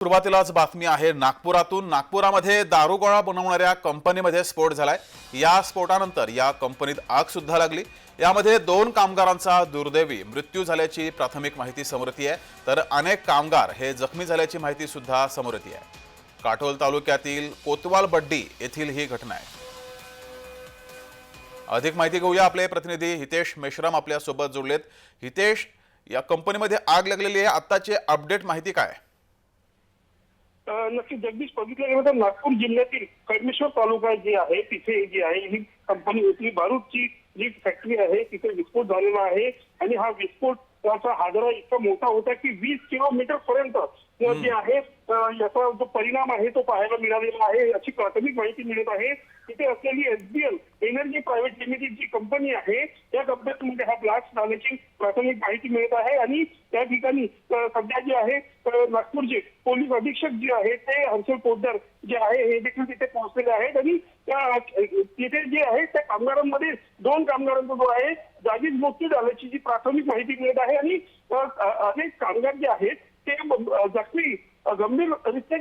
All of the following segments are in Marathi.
सुरुवातीलाच बातमी आहे नागपुरातून. नागपुरामध्ये दारुगोळा बनवणाऱ्या कंपनीमध्ये स्फोट झालाय. या स्फोटानंतर या कंपनीत आग सुद्धा लागली. यामध्ये दोन कामगारांचा दुर्दैवी मृत्यू झाल्याची प्राथमिक माहिती समोर येते आहे. तर अनेक कामगार हे जखमी झाल्याची माहिती सुद्धा समोर येते आहे. काटोल तालुक्यातील कोतवाल बड्डी येथील ही घटना आहे. अधिक माहिती घेऊया आपले प्रतिनिधी हितेश मेश्राम आपल्यासोबत जोडलेत हितेश या कंपनीमध्ये आग लागलेली आहे. आत्ताची अपडेट माहिती काय आहे? नक्की जगदीश बघितलं गेलं तर नागपूर जिल्ह्यातील कडमेश्वर तालुका जे आहे तिथे जी आहे ही कंपनी होती. बारूदची जी फॅक्टरी आहे तिथे विस्फोट झालेला आहे. आणि हा विस्फोट त्याचा हादरा इतका मोठा होता की वीस किलोमीटर पर्यंत जे आहे याचा जो परिणाम आहे तो पाहायला मिळालेला आहे अशी प्राथमिक माहिती मिळत आहे. तिथे असलेली एसबीएल एनर्जी प्रायव्हेट लिमिटेड जी कंपनी आहे त्या कंपनीमध्ये हा ब्लास्ट झाल्याची प्राथमिक माहिती मिळत आहे आणि त्या ठिकाणी सध्या जे आहे नागपूरचे पोलीस अधीक्षक जे आहे ते हर्षल पोद्दार जे आहे हे देखील तिथे पोहोचलेले आहेत आणि त्या तिथे जे आहे त्या कामगारांमध्ये दोन कामगारांचा जो आहे जागीच मृत्यू झाल्याची जी प्राथमिक माहिती मिळत आहे आणि अनेक कामगार जे आहेत ते जखमी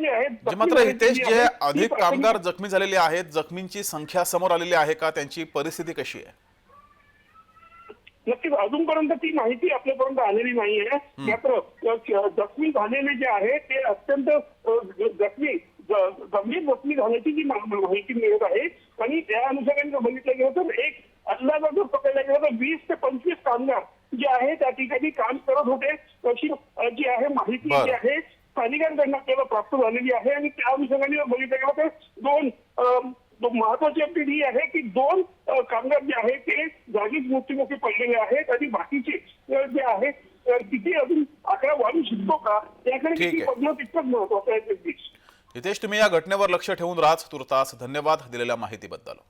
आहेत. जखमी मात्र झालेली हितेश जी आहे, अधिक कामगार जखमी झालेले आहेत जखमींची संख्या समोर आलेली आहे का? त्यांची परिस्थिती कशी आहे? नक्कीच अजूनपर्यंत ती माहिती आपल्यापर्यंत आलेली नाहीये. मात्र अ, जखमी झालेले जे आहे ते अत्यंत जखमी गंभीर जखमी झाल्याची जी माहिती मिळत आहे. आणि त्या अनुषंगाने जर बघितलं गेलं तर एक अंदाजा जर पकडला गेला तर वीस ते पंचवीस कामगार जे आहे त्या ठिकाणी काम करत होते. अशी अ, जी आहे माहिती. जी आहे स्थानिकांकडनं आपल्याला प्राप्त झालेली आहे आणि त्या अनुषंगाने बघितलं गेलं तर दोन महत्वाची अपडेट ही आहे की दोन कामगार जे आहे ते जागीच मृत्यूमुखी पडलेले आहेत आणि बाकीचे जे आहे अ, किती अजून आकडा वाढू शकतो का याकडे किती. बघणं तितकंच महत्वाचं आहे जगदीश हितेश तुम्ही या घटनेवर लक्ष ठेवून राहत तुर्तास धन्यवाद दिलेल्या माहितीबद्दल